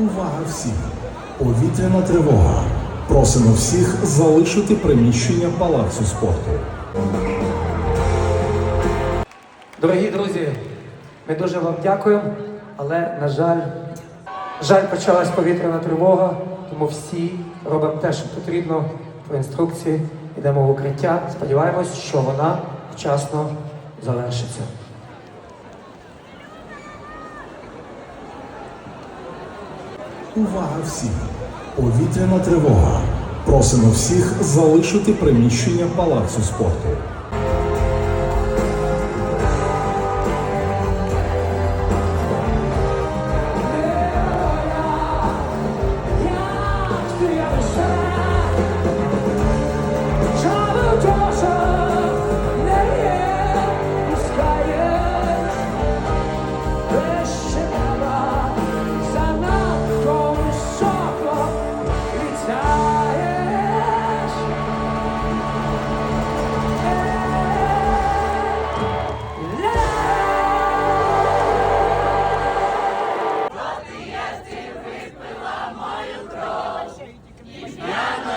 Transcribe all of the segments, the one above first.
Увага всім! Повітряна тривога. Просимо всіх залишити приміщення палацу спорту. Дорогі друзі, ми дуже вам дякуємо, але, на жаль, жаль, почалась повітряна тривога, тому всі робимо те, що потрібно по інструкції. Йдемо в укриття. Сподіваємось, що вона вчасно завершиться. Увага всім! Повітряна тривога. Просимо всіх залишити приміщення палацу спорту.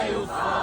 vai o sol.